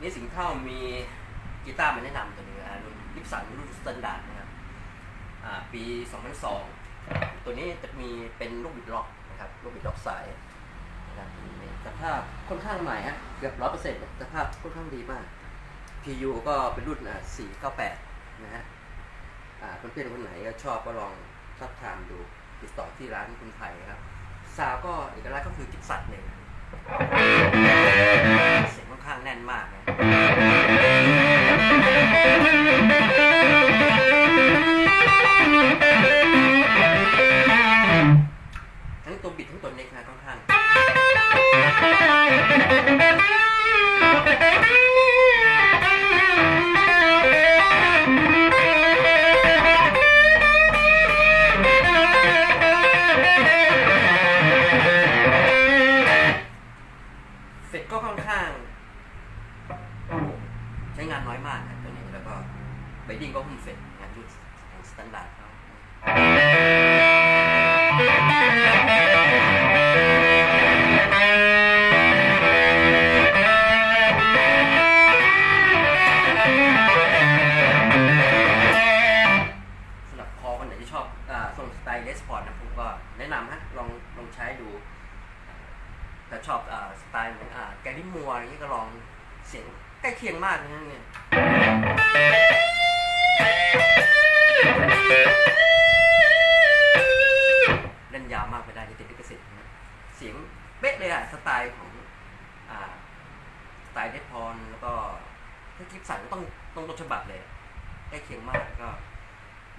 นี่สิงเท่ามีกีตาร์มาแนะนำตัวหนึงนะรุ่นยิปสันรุ่นสแตนดาร์ดนะครับอ่าปี 2002 ตัวนี้จะมีเป็นลูกบิดล็อกนะครับลูกบิดล็อกสายนะครับสภาพค่อนข้างใหม่ฮะเกือบร้อยเปอร์เซ็นต์สภาพค่อนข้างดีมาก PU ก็เป็นรุ่นอ่า498 นะฮะอ่าเพื่อนๆคนไหนก็ชอบก็ลองทับทามดูติดต่อที่ร้านคุณไผ่ครับซาวก็เอกลักษณ์ก็คือกิฟสัตว์เลยางแน่นมากนะานน้อยมากนะตัวนี้แล้วก็ไบดิ้งก็หุ้มเสร็จงานรุ่นของสแตนดาร์ดเขาสำหรับคอคนไหนที่ชอบอาทรงสไตล์เลสพอร์ตนะผมก็แนะนำฮะลองลองใช้ดูแต่ชอบอาสไตล์เหมือนอ่าแกรี่มัวอย่างนี้ก็ลอง เสียงใกล้เคียงมากนะเนี่ยเล่นยาวมากไปได้จะติดลิขสิทธิ์นะเสียงเป๊ะเลยอะสไตล์ของอ่าสไตล์เดดพรแล้วก็ถ้าคลิปสั่นก็ต้องต้องต้นฉบับเลยใกล้เคียงมากแล้วก็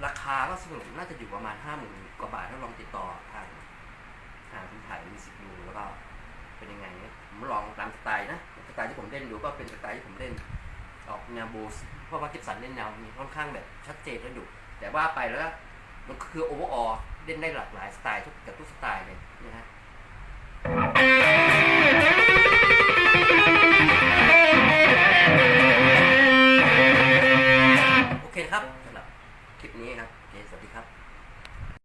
ราคาก็สนุนน่าจะอยู่ประมาณห้าหมื่นกว่าบาทถ้าลองติดต่อทางทางคุณถ่ายมิวสิกดูแล้วก็ เป็นยังไงเนี่ยผมลองตามสไตล์นะสไตล์ที่ผมเล่นดูก็เป็นสไตล์ที่ผมเล่น ออกแนวบูสเพราะว่ากิฟสันเล่นแนวมีค่อนข้างแบบชัดเจนและดุแต่ว่าไปแล้วก็มันคือโอเวอร์ออเล่นได้หลากหลายสไตล์ทุกแต่ทุกสไตล์เลยนะฮะ